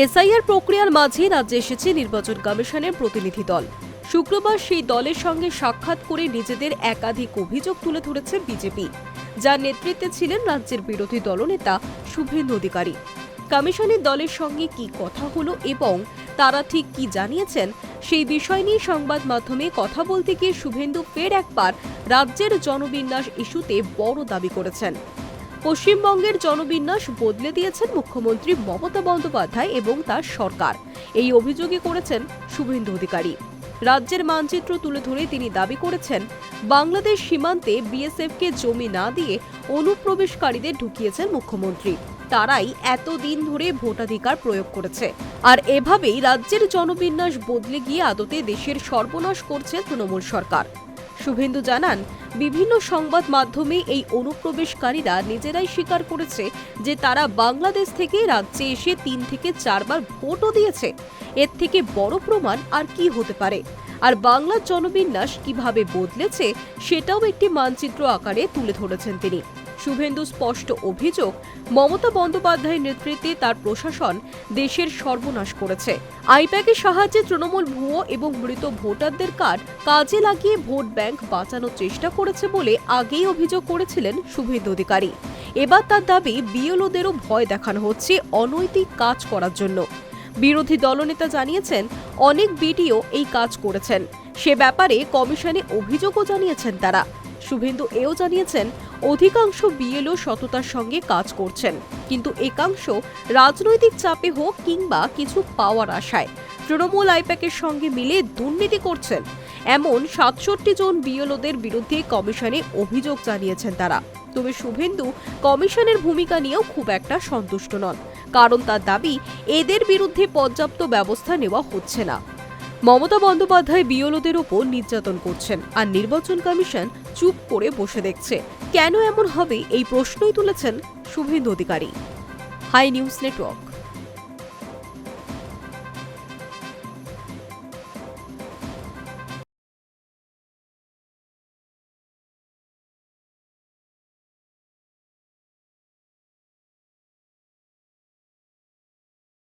SIR প্রক্রিয়ার মাঝে রাজ্যে এসেছে নির্বাচন কমিশনের প্রতিনিধি দল। শুক্রবার সেই দলের সঙ্গে সাক্ষাৎ করে নিজেদের একাধিক অভিযোগ তুলে ধরেছে বিজেপি। যার নেতৃত্বে ছিলেন রাজ্যের বিরোধী দলনেতা শুভেন্দু অধিকারী। কমিশনের দলের সঙ্গে কি কথা হলো এবং তারা ঠিক কি জানিয়েছেন, সেই বিষয় নিয়ে সংবাদ মাধ্যমে কথা বলতে গিয়ে শুভেন্দু ফের একবার রাজ্যের জনবিন্যাস ইস্যুতে বড় দাবি করেছেন। পশ্চিমবঙ্গের জনবিন্যাস বদলে দিয়েছেন মুখ্যমন্ত্রী মমতা বন্দ্যোপাধ্যায় এবং তার সরকার। এই অভিযোগই করেছেন শুভেন্দু অধিকারী। রাজ্যের মানচিত্র তুলে ধরে তিনি দাবি করেছেন, বাংলাদেশ সীমান্তে বিএসএফকে জমি না দিয়ে অনুপ্রবেশকারীদের ঢুকিয়েছেন মুখ্যমন্ত্রী। তারাই এতদিন ধরে ভোটাধিকার প্রয়োগ করেছে। আর এভাবেই রাজ্যের জনবিন্যাস বদলে গিয়ে আদতে দেশের সর্বনাশ করছে তৃণমূল সরকার। শুভেন্দু জানান, বিভিন্ন সংবাদ মাধ্যমে এই অনুপ্রবেশকারীরা নিজেরাই স্বীকার করেছে যে তারা বাংলাদেশ থেকে রাজ্যে এসে তিন থেকে চারবার ভোটও দিয়েছে। এর থেকে বড় প্রমাণ আর কি হতে পারে? আর বাংলার জনবিন্যাস কীভাবে বদলেছে, সেটাও একটি মানচিত্র আকারে তুলে ধরেছেন তিনি। শুভেন্দু স্পষ্ট অভিযোগ, মমতা বন্দ্যোপাধ্যায়ের নেতৃত্বে তার প্রশাসন দেশের সর্বনাশ করেছে। আইপ্যাকের সাহায্যে তৃণমূল ভুয়ো এবং মৃত ভোটারদের কার্ড কাজে লাগিয়ে ভোট ব্যাংক বাঁচানোর চেষ্টা করেছে বলে আগেই অভিযোগ করেছিলেন শুভেন্দু অধিকারী। এবার তার দাবি, বিএলওদেরও ভয় দেখানো হচ্ছে অনৈতিক কাজ করার জন্য। বিরোধী দলনেতা জানিয়েছেন, অনেক বিডিও এই কাজ করেছেন। সে ব্যাপারে কমিশনে অভিযোগও জানিয়েছেন তারা। শুভেন্দু এও জানিয়েছেন, অধিকাংশ বিএলও সততার সঙ্গে কাজ করছেন। কিন্তু একাংশ রাজনৈতিক চাপে হোক কিংবা কিছু পাওয়ার আশায় তৃণমূল আইপ্যাকের সঙ্গে মিলে দুর্নীতি করছেন। এমন সাতষট্টি জন বিএলওদের বিরুদ্ধে কমিশনে অভিযোগ জানিয়েছেন তারা। তবে শুভেন্দু কমিশনের ভূমিকা নিয়েও খুব একটা সন্তুষ্ট নন। কারণ তার দাবি, এদের বিরুদ্ধে পর্যাপ্ত ব্যবস্থা নেওয়া হচ্ছে না। মমতা বন্দ্যোপাধ্যায় বিএলওদের ওপর নির্যাতন করছেন আর নির্বাচন কমিশন চুপ করে বসে দেখছে। কেন এমন হবে এই প্রশ্নই তুলেছেন Suvendu Adhikari. Hi News Network.